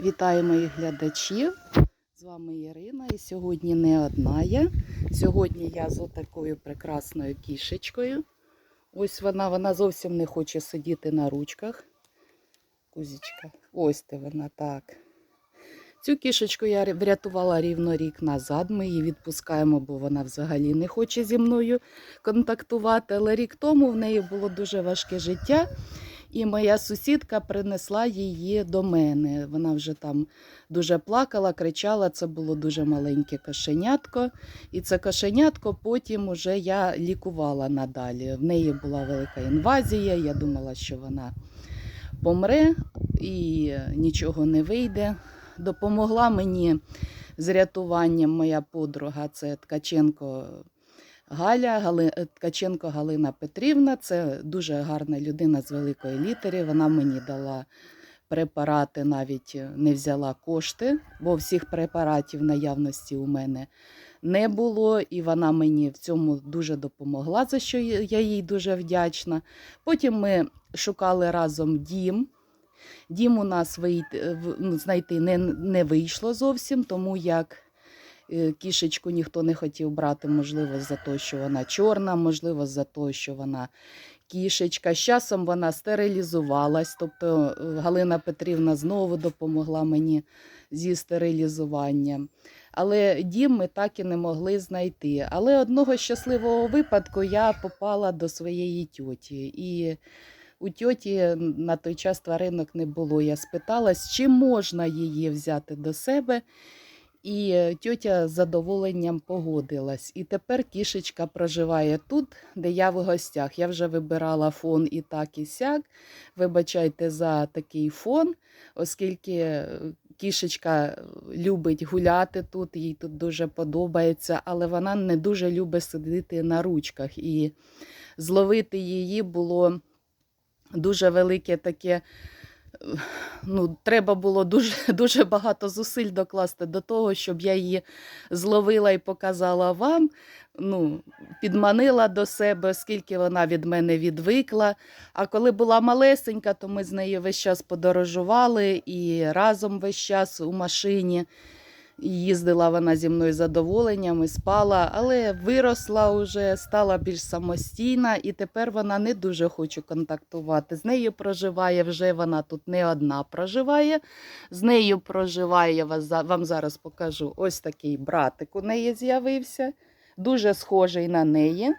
Вітаю моїх глядачів. З вами Ірина. І сьогодні не одна я. Сьогодні я з отакою прекрасною кішечкою. Ось вона, вона зовсім не хоче сидіти на ручках. Кузічка. Ось де вона так. Цю кішечку я врятувала рівно рік назад. Ми її відпускаємо, бо вона взагалі не хоче зі мною контактувати. Але рік тому в неї було дуже важке життя. І моя сусідка принесла її до мене. Вона вже там дуже плакала, кричала. Це було дуже маленьке кошенятко. І це кошенятко потім уже я лікувала надалі. В неї була велика інвазія. Я думала, що вона помре і нічого не вийде. Допомогла мені з рятуванням моя подруга, це Ткаченко Галя, Гали... Ткаченко Галина Петрівна. Це дуже гарна людина з великої літери. Вона мені дала препарати, навіть не взяла кошти, бо всіх препаратів наявності у мене не було, і вона мені в цьому дуже допомогла, за що я їй дуже вдячна. Потім ми шукали разом дім. Дім у нас вийти, ну, знайти не, не вийшло зовсім, тому як е, кішечку ніхто не хотів брати, можливо, за те, що вона чорна, можливо, за те, що вона кішечка. З часом вона стерилізувалась, тобто е, Галина Петрівна знову допомогла мені зі стерилізуванням. Але дім ми так і не могли знайти. Але одного щасливого випадку я попала до своєї тьоті. І у тьоті на той час тваринок не було. Я спиталась, чи можна її взяти до себе. І е, тьотя з задоволенням погодилась. І тепер кішечка проживає тут, де я в гостях. Я вже вибирала фон і так, і сяк. Вибачайте за такий фон, оскільки е, кішечка любить гуляти тут, їй тут дуже подобається, але вона не дуже любить сидіти на ручках. І зловити її було дуже велике таке. Ну, треба було дуже дуже багато зусиль докласти до того, щоб я її зловила і показала вам. Ну, підманила до себе, оскільки вона від мене відвикла. А коли була малесенька, то ми з нею весь час подорожували і разом весь час у машині. Їздила вона зі мною з задоволенням і спала, але виросла вже, стала більш самостійна, і тепер вона не дуже хоче контактувати. З нею проживає вже вона тут не одна проживає. З нею проживає, я вам зараз покажу, ось такий братик у неї з'явився, дуже схожий на неї.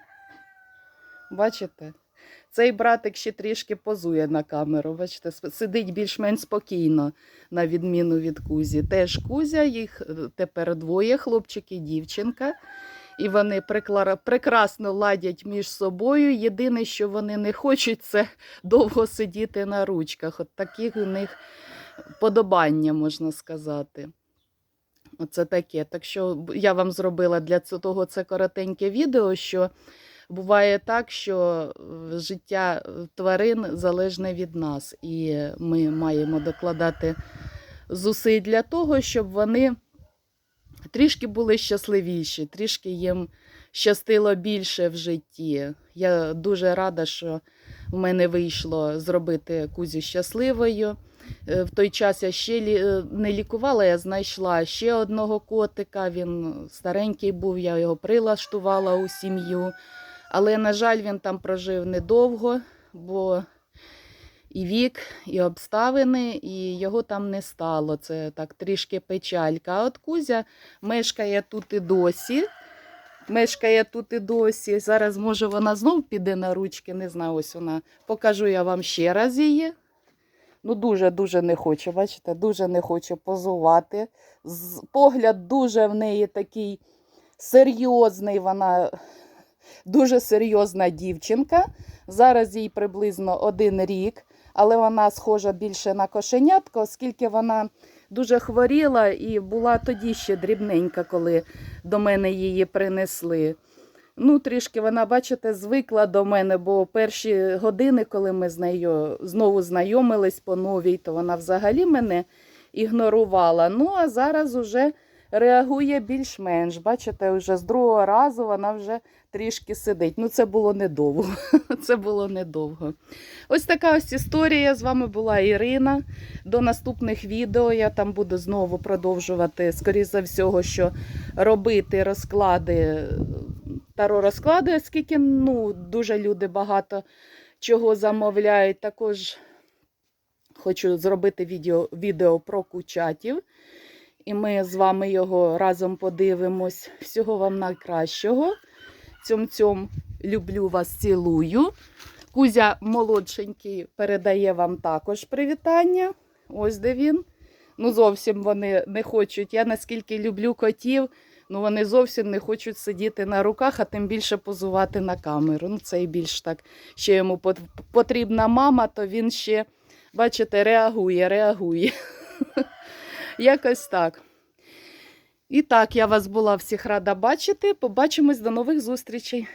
Бачите? Цей братик ще трішки позує на камеру. Бачите, сидить більш-менш спокійно, на відміну від Кузі. Теж Кузя, їх е, тепер двоє, хлопчик і дівчинка. І вони прекрасно ладять між собою. Єдине, що вони не хочуть, це довго сидіти на ручках. От таких у них подобання, можна сказати. Оце таке. Так що я вам зробила для ц- того це коротеньке відео, що буває так, що е, життя е, тварин залежне від нас, і ми маємо докладати зусиль для того, щоб вони трішки були щасливіші, трішки їм щастило більше в житті. Я дуже рада, що в мене вийшло зробити Кузю щасливою. Е, В той час я ще не лікувала, я знайшла ще одного котика. Він старенький був, я його прилаштувала у сім'ю. Але, на жаль, він там прожив недовго, бо і вік, і обставини, і його там не стало. Це так трішки печалька. А от Кузя мешкає тут і досі. Мешкає тут і досі. Зараз, може, вона знов піде на ручки, не знаю, ось вона. Покажу я вам ще раз її. Ну, дуже-дуже не хоче, бачите, дуже не хоче позувати. Погляд дуже в неї такий серйозний, вона дуже серйозна дівчинка. Зараз їй приблизно один рік, але вона схожа більше на кошенятко, оскільки вона дуже хворіла і була тоді ще дрібненька, коли до мене її принесли. Ну, трішки вона, бачите, звикла до мене, бо перші години, коли ми з нею знову знайомились по новій, то вона взагалі мене ігнорувала. Ну, а зараз уже реагує більш-менш. Бачите, вже з другого разу вона вже трішки сидить. Ну, це було недовго. Це було недовго. Ось така ось історія. З вами була Ірина. До наступних відео я там буду знову продовжувати, скоріше за всього, що робити розклади, таро розклади, оскільки ну, дуже люди багато чого замовляють. Також хочу зробити відео, відео про кучатів. І ми з вами його разом подивимось. Всього вам найкращого. Цьом-цьом люблю вас, цілую. Кузя молодшенький передає вам також привітання. Ось де він. Ну, зовсім вони не хочуть. Я наскільки люблю котів, ну вони зовсім не хочуть сидіти на руках, а тим більше позувати на камеру. Ну, це і більш так, ще йому потрібна мама, то він ще, бачите, реагує, реагує. Якось так. І так, я вас була всіх рада бачити. Побачимось до нових зустрічей.